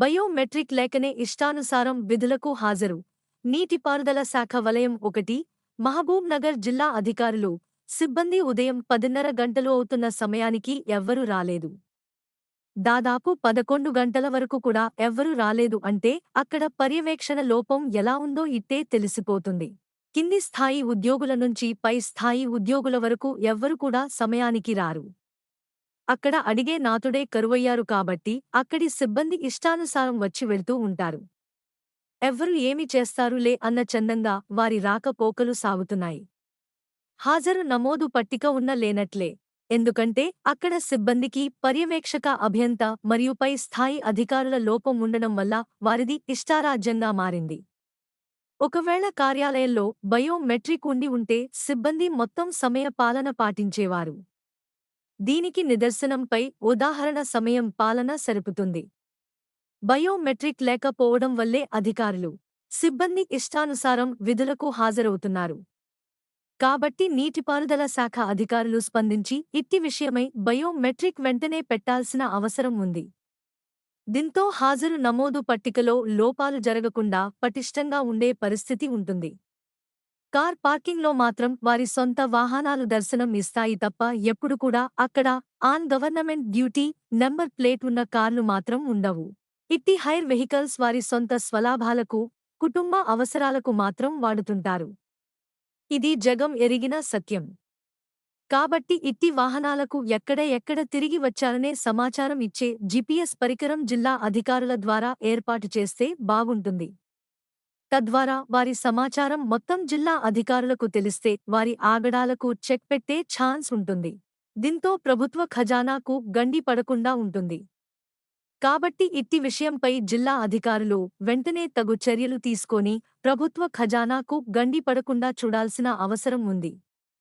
Biometric లేకనే ఇష్టానుసారం విధులకు హాజరు. నీటిపారుదల శాఖ వలయం ఒకటి మహబూబ్ నగర్ జిల్లా అధికారులు సిబ్బంది ఉదయం పదిన్నర గంటలు అవుతున్న సమయానికి ఎవ్వరూ రాలేదు. దాదాపు పదకొండు గంటల వరకు కూడా ఎవ్వరూ రాలేదు అంటే అక్కడ పర్యవేక్షణ లోపం ఎలా ఉందో ఇట్టే తెలిసిపోతుంది. కింది స్థాయి ఉద్యోగుల నుంచి పై స్థాయి ఉద్యోగుల వరకు ఎవ్వరు కూడా సమయానికి రారు. అక్కడ అడిగే నాతుడే కరువయ్యారు కాబట్టి అక్కడి సిబ్బంది ఇష్టానుసారం వచ్చి వెళ్తూ ఉంటారు. ఎవ్వరు ఏమి చేస్తారులే? అన్న చందంగా వారి రాకపోకలు సాగుతున్నాయి. హాజరు నమోదు పట్టిక ఉన్న లేనట్లే. ఎందుకంటే అక్కడ సిబ్బందికి పర్యవేక్షక అభ్యంత మరియు పై స్థాయి అధికారుల లోపం ఉండడం వల్ల వారిది ఇష్టారాజ్యంగా మారింది. ఒకవేళ కార్యాలయంలో బయోమెట్రిక్ ఉండి ఉంటే సిబ్బంది మొత్తం సమయ పాలన పాటించేవారు. దీనికి నిదర్శనంపై ఉదాహరణ సమయం పాలన సరుపుతుంది బయోమెట్రిక్ లేకపోవడం వల్లే అధికారులు సిబ్బంది ఇష్టానుసారం విధులకు హాజరవుతున్నారు. కాబట్టి నీటిపారుదల శాఖ అధికారులు స్పందించి ఇట్టి విషయమై బయోమెట్రిక్ వెంటనే పెట్టాల్సిన అవసరం ఉంది. దీంతో హాజరు నమోదు పట్టికలో లోపాలు జరగకుండా పటిష్టంగా ఉండే పరిస్థితి ఉంటుంది. కార్ పార్కింగ్లో మాత్రం వారి సొంత వాహనాలు దర్శనం ఇస్తాయి తప్ప ఎప్పుడు కూడా అక్కడ on government duty number plate ఉన్న కార్లు మాత్రం ఉండవు. ఇట్టి హైర్ వెహికల్స్ వారి సొంత స్వలాభాలకు కుటుంబ అవసరాలకు మాత్రం వాడుతుంటారు. ఇది జగం ఎరిగిన సత్యం కాబట్టి ఇట్టి వాహనాలకు ఎక్కడ ఎక్కడ తిరిగి వచ్చారనే సమాచారం ఇచ్చే జిపిఎస్ పరికరం జిల్లా అధికారుల ద్వారా ఏర్పాటు చేస్తే బాగుంటుంది. తద్వారా వారి సమాచారం మొత్తం జిల్లా అధికారులకు తెలిస్తే వారి ఆగడాలకు చెక్ పెట్టే ఛాన్స్ ఉంటుంది. దీంతో ప్రభుత్వ ఖజానాకు గండి పడకుండా ఉంటుంది. కాబట్టి ఇట్టి విషయంపై జిల్లా అధికారులు వెంటనే తగు చర్యలు తీసుకొని ప్రభుత్వ ఖజానాకు గండి పడకుండా చూడాల్సిన అవసరం ఉంది.